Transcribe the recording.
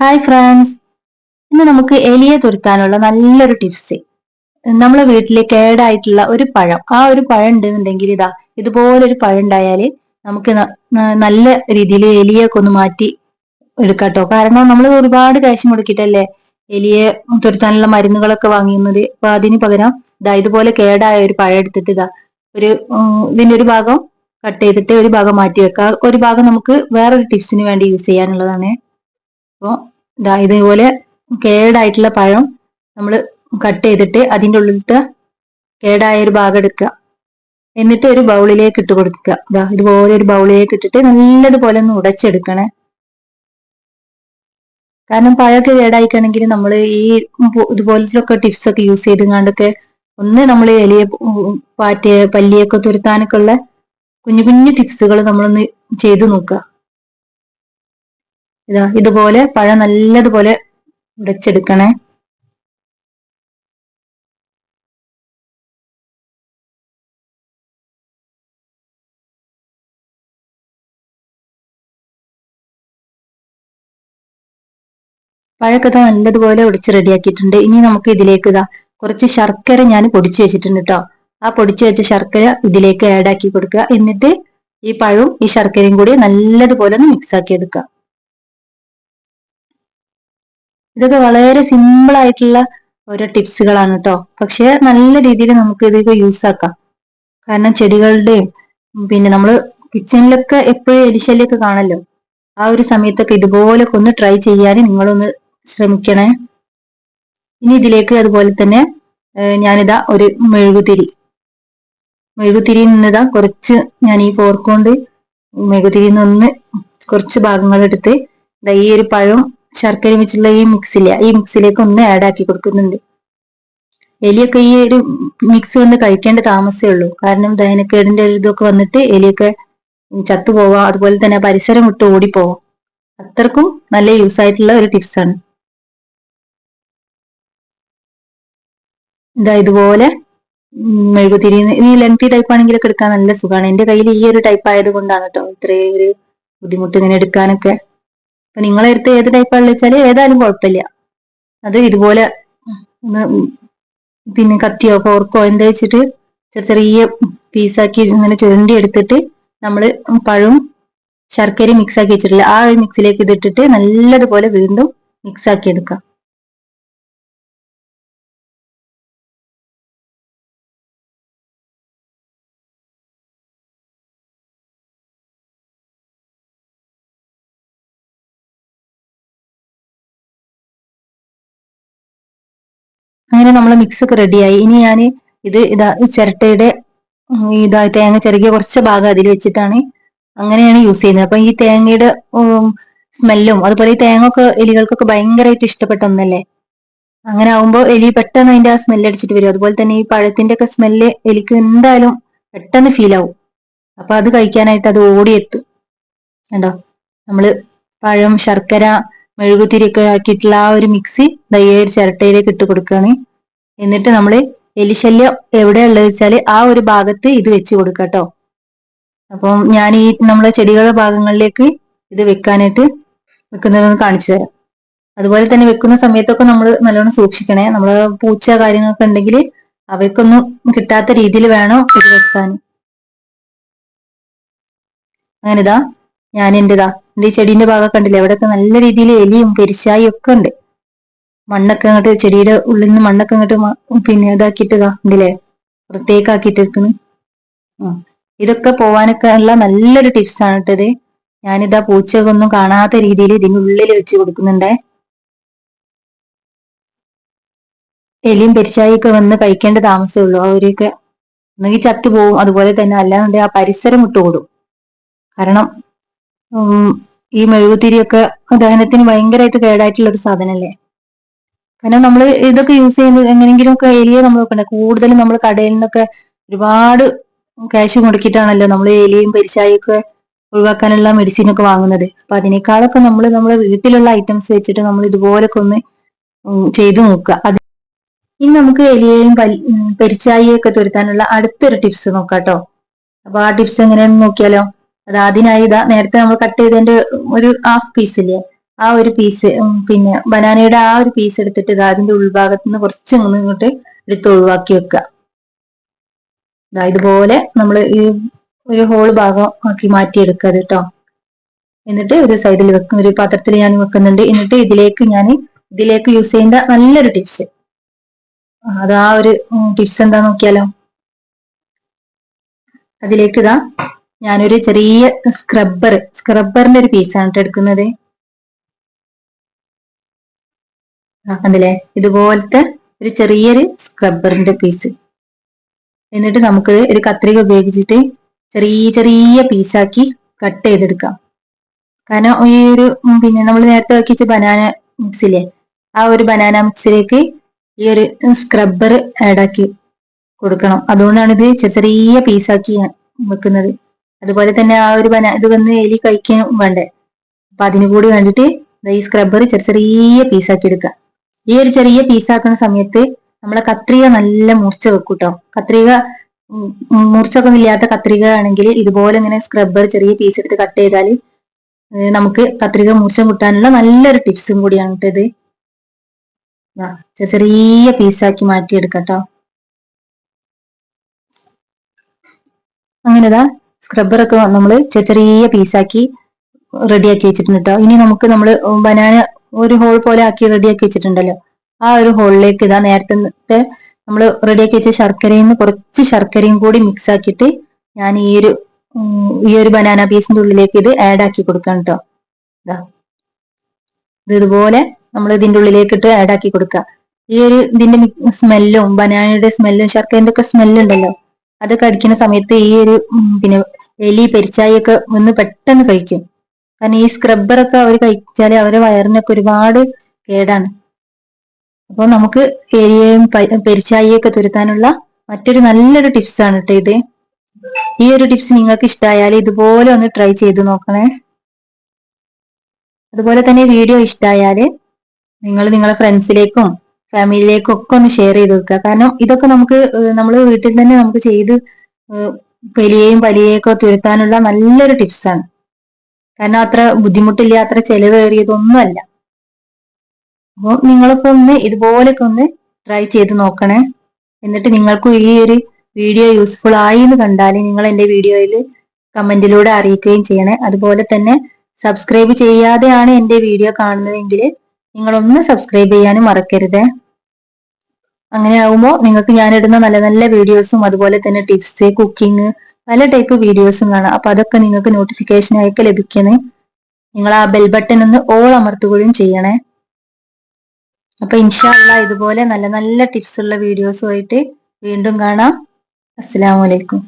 Hi friends ഇന്ന് നമുക്ക് എലിയെ തുരുത്താനുള്ള നല്ലൊരു ടിപ്സ് നമ്മളെ വീട്ടിലെ കേടായിട്ടുള്ള ഒരു പഴം. ആ ഒരു പഴം ഉണ്ടെന്നുണ്ടെങ്കിൽ ഇതാ ഇതുപോലൊരു പഴം ഉണ്ടായാൽ നമുക്ക് നല്ല രീതിയിൽ എലിയൊക്കെ ഒന്ന് മാറ്റി എടുക്കാട്ടോ. കാരണം നമ്മൾ ഒരുപാട് കാശ് മുടക്കിയിട്ടല്ലേ എലിയെ തുരുത്താനുള്ള മരുന്നുകളൊക്കെ വാങ്ങിയുന്നത്. അപ്പൊ അതിന് പകരം ഇതാ ഇതുപോലെ കേടായ ഒരു പഴം എടുത്തിട്ട് ഇതാ ഒരു ഇതിന്റെ ഒരു ഭാഗം കട്ട് ചെയ്തിട്ട് ഒരു ഭാഗം മാറ്റി വെക്കുക ഒരു ഭാഗം നമുക്ക് വേറൊരു ടിപ്സിന് വേണ്ടി യൂസ് ചെയ്യാനുള്ളതാണ്. അപ്പോൾ ഇതാ ഇതേപോലെ കേടായിട്ടുള്ള പഴം നമ്മൾ കട്ട് ചെയ്തിട്ട് അതിന്റെ ഉള്ളിലത്തെ കേടായ ഒരു ഭാഗം എടുക്കുക. എന്നിട്ട് ഒരു ബൗളിലേക്ക് ഇട്ട് കൊടുക്കുക. ഇതാ ഇതുപോലെ ഒരു ബൗളിലേക്ക് ഇട്ടിട്ട് നല്ലതുപോലെ ഒന്ന് ഉടച്ചെടുക്കണേ. കാരണം പഴമൊക്കെ കേടായിക്കണമെങ്കിൽ നമ്മൾ ഈ ഇതുപോലത്തെ ടിപ്സ് ഒക്കെ യൂസ് ചെയ്തുകൊണ്ടൊക്കെ ഒന്ന് നമ്മൾ എലിയെ പാറ്റ് പല്ലിയൊക്കെ തുരുത്താനൊക്കെ ഉള്ള കുഞ്ഞു കുഞ്ഞു ടിപ്സുകൾ നമ്മളൊന്ന് ചെയ്തു നോക്കുക. ഇതാ ഇതുപോലെ പഴം നല്ലതുപോലെ ഉടച്ചെടുക്കണേ പഴക്കഥ നല്ലതുപോലെ ഒടിച്ച് റെഡിയാക്കിയിട്ടുണ്ട്. ഇനി നമുക്ക് ഇതിലേക്ക് ഇതാ കുറച്ച് ശർക്കര ഞാൻ പൊടിച്ചു വെച്ചിട്ടുണ്ട് കേട്ടോ ആ പൊടിച്ചു വെച്ച ശർക്കര ഇതിലേക്ക് ആഡ് ആക്കി കൊടുക്കുക. എന്നിട്ട് ഈ പഴവും ഈ ശർക്കരയും കൂടി നല്ലതുപോലെ ഒന്ന് മിക്സ് ആക്കി എടുക്കുക. ഇതൊക്കെ വളരെ സിമ്പിൾ ആയിട്ടുള്ള ഓരോ ടിപ്സുകളാണ് കേട്ടോ പക്ഷെ നല്ല രീതിയിൽ നമുക്ക് ഇതൊക്കെ യൂസ് ആക്കാം. കാരണം ചെടികളുടെയും പിന്നെ നമ്മൾ കിച്ചണിലൊക്കെ എപ്പോഴും എലിശല്യൊക്കെ കാണല്ലോ. ആ ഒരു സമയത്തൊക്കെ ഇതുപോലൊക്കെ ഒന്ന് ട്രൈ ചെയ്യാൻ നിങ്ങളൊന്ന് ശ്രമിക്കണേ. ഇനി ഇതിലേക്ക് അതുപോലെ തന്നെ ഞാനിതാ ഒരു മെഴുകുതിരി. മെഴുകുതിരി നിന്നിതാ കുറച്ച് ഞാൻ ഈ ഫോർക്കൊണ്ട് മെഴുകുതിരി നിന്ന് കുറച്ച് ഭാഗങ്ങൾ എടുത്ത് ഈ ഒരു പഴം ശർക്കര വെച്ചുള്ള ഈ മിക്സിലെ ഈ മിക്സിലേക്ക് ഒന്ന് ആഡ് ആക്കി കൊടുക്കുന്നുണ്ട്. എലിയൊക്കെ ഈ ഒരു മിക്സ് വന്ന് കഴിക്കേണ്ട താമസമേ ഉള്ളൂ. കാരണം ദഹനക്കേടിന്റെ ഒരു ഇതൊക്കെ വന്നിട്ട് എലിയൊക്കെ ചത്തുപോവാം അതുപോലെ തന്നെ പരിസരം വിട്ട് ഓടിപ്പോവാം. അത്രക്കും നല്ല യൂസ് ആയിട്ടുള്ള ഒരു ടിപ്സ് ആണ്. ഇതാ ഇതുപോലെ മെഴുകുതിരി ഈ ലെങ്തി ടൈപ്പ് ആണെങ്കിലൊക്കെ എടുക്കാൻ നല്ല സുഖമാണ് എന്റെ കയ്യിൽ ഈ ഒരു ടൈപ്പ് ആയത് കൊണ്ടാണ് കേട്ടോ ഇത്രയും ഒരു ബുദ്ധിമുട്ട് ഇങ്ങനെ എടുക്കാനൊക്കെ. അപ്പൊ നിങ്ങളെ അടുത്ത് ഏത് ടൈപ്പാണെന്ന് വെച്ചാൽ ഏതായാലും കുഴപ്പമില്ല. അത് ഇതുപോലെ പിന്നെ കത്തിയോ ഫോർക്കോ എന്താ വെച്ചിട്ട് ചെറിയ ചെറിയ പീസാക്കി ഇങ്ങനെ ചുരണ്ടി എടുത്തിട്ട് നമ്മൾ പഴവും ശർക്കരയും മിക്സ് ആക്കി വെച്ചിട്ടില്ല ആ ഒരു മിക്സിലേക്ക് ഇതിട്ടിട്ട് നല്ലതുപോലെ വീണ്ടും മിക്സ് ആക്കി എടുക്കാം അങ്ങനെ നമ്മൾ മിക്സ് ഒക്കെ റെഡിയായി ഇനി ഞാൻ ഇത് ഇതാ ചിരട്ടയുടെ ഇതാ തേങ്ങ ചിരകിയ കുറച്ച് ഭാഗം അതിൽ വെച്ചിട്ടാണ് അങ്ങനെയാണ് യൂസ് ചെയ്യുന്നത്. അപ്പൊ ഈ തേങ്ങയുടെ സ്മെല്ലും അതുപോലെ ഈ തേങ്ങ ഒക്കെ എലികൾക്കൊക്കെ ഭയങ്കരമായിട്ട് ഇഷ്ടപ്പെട്ട ഒന്നല്ലേ? അങ്ങനെ ആവുമ്പോൾ എലി പെട്ടെന്ന് അതിന്റെ ആ സ്മെല്ല് അടിച്ചിട്ട് വരും. അതുപോലെ തന്നെ ഈ പഴത്തിന്റെ ഒക്കെ സ്മെല്ല് എലിക്ക് എന്തായാലും പെട്ടെന്ന് ഫീൽ ആവും. അപ്പൊ അത് കഴിക്കാനായിട്ട് അത് ഓടിയെത്തും. കണ്ടോ? നമ്മൾ പഴം ശർക്കര മെഴുകുതിരിയൊക്കെ ആക്കിയിട്ടുള്ള ആ ഒരു മിക്സി ദയ്യ ഒരു ചിരട്ടയിലേക്ക് ഇട്ട് കൊടുക്കുകയാണ്. എന്നിട്ട് നമ്മൾ എലിശല്യം എവിടെയുള്ളത് വെച്ചാൽ ആ ഒരു ഭാഗത്ത് ഇത് വെച്ച് കൊടുക്കുക കേട്ടോ. അപ്പം ഞാൻ ഈ നമ്മളെ ചെടികളുടെ ഭാഗങ്ങളിലേക്ക് ഇത് വെക്കാനായിട്ട് വെക്കുന്നതെന്ന് കാണിച്ചു തരാം. അതുപോലെ തന്നെ വെക്കുന്ന സമയത്തൊക്കെ നമ്മൾ നല്ലോണം സൂക്ഷിക്കണേ. നമ്മൾ പൂച്ച കാര്യങ്ങളൊക്കെ ഉണ്ടെങ്കിൽ അവർക്കൊന്നും കിട്ടാത്ത രീതിയിൽ വേണം ഇത് വെക്കാൻ. അങ്ങനെ ഇതാ ഞാൻ എന്റെതാ എന്റെ ചെടീന്റെ ഭാഗം കണ്ടില്ലേ? അവിടെയൊക്കെ നല്ല രീതിയിൽ എലിയും പെരിശായും ഒക്കെ ഉണ്ട്. മണ്ണൊക്കെ അങ്ങോട്ട് ചെടിയുടെ ഉള്ളിൽ നിന്ന് മണ്ണൊക്കെ അങ്ങോട്ട് പിന്നെ ഇതാക്കിയിട്ട് കണ്ടില്ലേ? വൃത്തിയേക്കാക്കിയിട്ട് വെക്കണ് ഇതൊക്കെ പോവാനൊക്കെ ഉള്ള നല്ലൊരു ടിപ്സ് ആണ് കേട്ടത് ഞാനിതാ പൂച്ചകൊന്നും കാണാത്ത രീതിയിൽ ഇതിന്റെ ഉള്ളിൽ വെച്ച് കൊടുക്കുന്നുണ്ടേ. എലിയും പെരിച്ചായൊക്കെ വന്ന് കഴിക്കേണ്ട താമസമേ ഉള്ളൂ. അവരൊക്കെ ഒന്നുകിൽ ചത്തു പോവും അതുപോലെ തന്നെ അല്ലാന്നുണ്ടെങ്കിൽ ആ പരിസരം വിട്ടുകൂടും. കാരണം ഈ മെഴുകുതിരിയൊക്കെ ദഹനത്തിന് ഭയങ്കരമായിട്ട് കേടായിട്ടുള്ള ഒരു സാധനല്ലേ? കാരണം നമ്മൾ ഇതൊക്കെ യൂസ് ചെയ്യുന്നത് എങ്ങനെങ്കിലും ഒക്കെ എലിയെ നമ്മൾ നോക്കണ്ടേ കൂടുതലും നമ്മൾ കടയിൽ നിന്നൊക്കെ ഒരുപാട് ക്യാഷ് മുടക്കിയിട്ടാണല്ലോ നമ്മൾ എലിയും പരിശായൊക്കെ ഒഴിവാക്കാനുള്ള മെഡിസിൻ ഒക്കെ വാങ്ങുന്നത്. അപ്പൊ അതിനേക്കാളൊക്കെ നമ്മൾ നമ്മുടെ വീട്ടിലുള്ള ഐറ്റംസ് വെച്ചിട്ട് നമ്മൾ ഇതുപോലൊക്കെ ഒന്ന് ചെയ്തു നോക്കുക. അത് ഇനി നമുക്ക് എലിയെയും പെരിച്ചായിയൊക്കെ തുരുത്താനുള്ള അടുത്തൊരു ടിപ്സ് നോക്കാം കേട്ടോ അപ്പൊ ആ ടിപ്സ് എങ്ങനെയാണെന്ന് നോക്കിയാലോ? അത് ആദ്യമായി ഇതാ നേരത്തെ നമ്മൾ കട്ട് ചെയ്തതിന്റെ ഒരു ഹാഫ് പീസ് ഇല്ലേ? ആ ഒരു പീസ് പിന്നെ ബനാനയുടെ ആ ഒരു പീസ് എടുത്തിട്ട് ഇത് അതിന്റെ ഉൾഭാഗത്ത് നിന്ന് കുറച്ച് ഇങ്ങോട്ട് എടുത്ത് ഒഴിവാക്കി വെക്കുക. ദാ ഇതുപോലെ നമ്മൾ ഈ ഒരു ഹോൾ ഭാഗം ആക്കി മാറ്റിയെടുക്കുക കേട്ടോ എന്നിട്ട് ഒരു സൈഡിൽ വെക്കുന്ന ഒരു പാത്രത്തിൽ ഞാൻ വെക്കുന്നുണ്ട്. എന്നിട്ട് ഇതിലേക്ക് ഞാൻ ഇതിലേക്ക് യൂസ് ചെയ്യേണ്ട നല്ലൊരു ടിപ്സ് അത് ആ ഒരു ടിപ്സ് എന്താ നോക്കിയാലോ? അതിലേക്ക് ഇതാ ഞാനൊരു ചെറിയ സ്ക്രബ്ബർ സ്ക്രബ്ബറിന്റെ ഒരു പീസാണ് എടുക്കുന്നത്. കണ്ടില്ലേ? ഇതുപോലത്തെ ഒരു ചെറിയൊരു സ്ക്രബ്ബറിന്റെ പീസ് എന്നിട്ട് നമുക്ക് ഒരു കത്രിക ഉപയോഗിച്ചിട്ട് ചെറിയ ചെറിയ പീസാക്കി കട്ട് ചെയ്തെടുക്കാം. കാരണം ഈ ഒരു പിന്നെ നമ്മൾ നേരത്തെ വെച്ച ബനാന മിക്സിലെ ആ ഒരു ബനാന മിക്സിലേക്ക് ഈ ഒരു സ്ക്രബ്ബർ ആഡ് ആക്കി കൊടുക്കണം. അതുകൊണ്ടാണ് ഇത് ചെറിയ പീസാക്കി വെക്കുന്നത്. അതുപോലെ തന്നെ ആ ഒരു ബന ഇത് വന്ന് എലി കഴിക്കാൻ വേണ്ടേ. അപ്പൊ അതിന് കൂടി വേണ്ടിയിട്ട് ഈ സ്ക്രബ്ബർ ചെറിയ ചെറിയ പീസാക്കി എടുക്കുക. ഈ ഒരു ചെറിയ പീസാക്കുന്ന സമയത്ത് നമ്മളെ കത്രിക നല്ല മുറിച്ച് വെക്കും കേട്ടോ കത്രിക ഉം, ഇല്ലാത്ത കത്രിക ആണെങ്കിൽ ഇതുപോലെ ഇങ്ങനെ സ്ക്രബ്ബർ ചെറിയ പീസ് എടുത്ത് കട്ട് ചെയ്താൽ നമുക്ക് കത്രിക മൂർച്ച കിട്ടാനുള്ള നല്ലൊരു ടിപ്സും കൂടിയാണ് കേട്ടത് ചെറിയ പീസാക്കി മാറ്റിയെടുക്കട്ടോ. അങ്ങനെതാ? സ്ക്രബ്ബറൊക്കെ നമ്മൾ ചെറിയ പീസാക്കി റെഡിയാക്കി വെച്ചിട്ടുണ്ട് കേട്ടോ ഇനി നമുക്ക് നമ്മൾ ബനാന ഒരു ഹോൾ പോലെ ആക്കി റെഡിയാക്കി വെച്ചിട്ടുണ്ടല്ലോ. ആ ഒരു ഹോളിലേക്ക് ഇതാ നേരത്തെ നമ്മൾ റെഡിയാക്കി വെച്ച ശർക്കരയിൽ നിന്ന് കുറച്ച് ശർക്കരയും കൂടി മിക്സ് ആക്കിയിട്ട് ഞാൻ ഈ ഒരു ഈ ഒരു ബനാന പീസിന്റെ ഉള്ളിലേക്ക് ഇത് ആഡ് ആക്കി കൊടുക്കാം കേട്ടോ ഇതാ. ഇത് ഇതുപോലെ നമ്മൾ ഇതിന്റെ ഉള്ളിലേക്ക് ഇട്ട് ആഡ് ആക്കി കൊടുക്കുക ഈ ഒരു ഇതിന്റെ സ്മെല്ലും ബനാനയുടെ സ്മെല്ലും ശർക്കരന്റെ ഒക്കെ സ്മെല്ലുണ്ടല്ലോ അതൊക്കെ അടിക്കുന്ന സമയത്ത് ഈ ഒരു പിന്നെ എലി പെരിച്ചായൊക്കെ ഒന്ന് പെട്ടെന്ന് കഴിക്കും. കാരണം ഈ സ്ക്രബ്ബറൊക്കെ അവർ കഴിച്ചാൽ അവരെ വയറിനൊക്കെ ഒരുപാട് കേടാണ്. അപ്പോൾ നമുക്ക് എലിയെയും പെരിച്ചായൊക്കെ തുരത്താനുള്ള മറ്റൊരു നല്ലൊരു ടിപ്സ് ആണ് കേട്ടോ ഇത്. ഈ ഒരു ടിപ്സ് നിങ്ങൾക്ക് ഇഷ്ടമായാൽ ഇതുപോലെ ഒന്ന് ട്രൈ ചെയ്ത് നോക്കണേ. അതുപോലെ തന്നെ വീഡിയോ ഇഷ്ടമായാൽ നിങ്ങൾ നിങ്ങളെ ഫ്രണ്ട്സിലേക്കും ഫാമിലിയിലേക്കും ഒക്കെ ഒന്ന് ഷെയർ ചെയ്ത് കൊടുക്കുക കാരണം ഇതൊക്കെ നമുക്ക് നമ്മൾ വീട്ടിൽ തന്നെ നമുക്ക് ചെയ്ത് പെലിയെയും പലിയെയൊക്കെ തുരുത്താനുള്ള നല്ലൊരു ടിപ്സാണ് കാരണം അത്ര ബുദ്ധിമുട്ടില്ല അത്ര ചെലവേറിയതൊന്നുമല്ല. അപ്പോൾ നിങ്ങളൊക്കെ ഒന്ന് ഇതുപോലൊക്കെ ഒന്ന് ട്രൈ ചെയ്ത് നോക്കണേ. എന്നിട്ട് നിങ്ങൾക്കും ഈ ഒരു വീഡിയോ യൂസ്ഫുൾ ആയി എന്ന് കണ്ടാൽ നിങ്ങൾ എന്റെ വീഡിയോയിൽ കമന്റിലൂടെ അറിയിക്കുകയും ചെയ്യണേ. അതുപോലെ തന്നെ സബ്സ്ക്രൈബ് ചെയ്യാതെയാണ് എന്റെ വീഡിയോ കാണുന്നതെങ്കിൽ നിങ്ങളൊന്ന് സബ്സ്ക്രൈബ് ചെയ്യാനും മറക്കരുത്. അങ്ങനെ ആകുമ്പോൾ നിങ്ങൾക്ക് ഞാനിടുന്ന നല്ല നല്ല വീഡിയോസും അതുപോലെ തന്നെ ടിപ്സ് കുക്കിംഗ് പല ടൈപ്പ് വീഡിയോസും കാണാം. അപ്പൊ അതൊക്കെ നിങ്ങൾക്ക് നോട്ടിഫിക്കേഷൻ ആയിട്ട് ലഭിക്കുന്നേ നിങ്ങൾ ആ ബെൽ ബട്ടൺ ഒന്ന് ഓൾ അമർത്തുകയും ചെയ്യണേ. അപ്പൊ ഇൻഷാല്ല ഇതുപോലെ നല്ല നല്ല ടിപ്സ് ഉള്ള വീഡിയോസുമായിട്ട് വീണ്ടും കാണാം. അസ്സലാമു അലൈക്കും.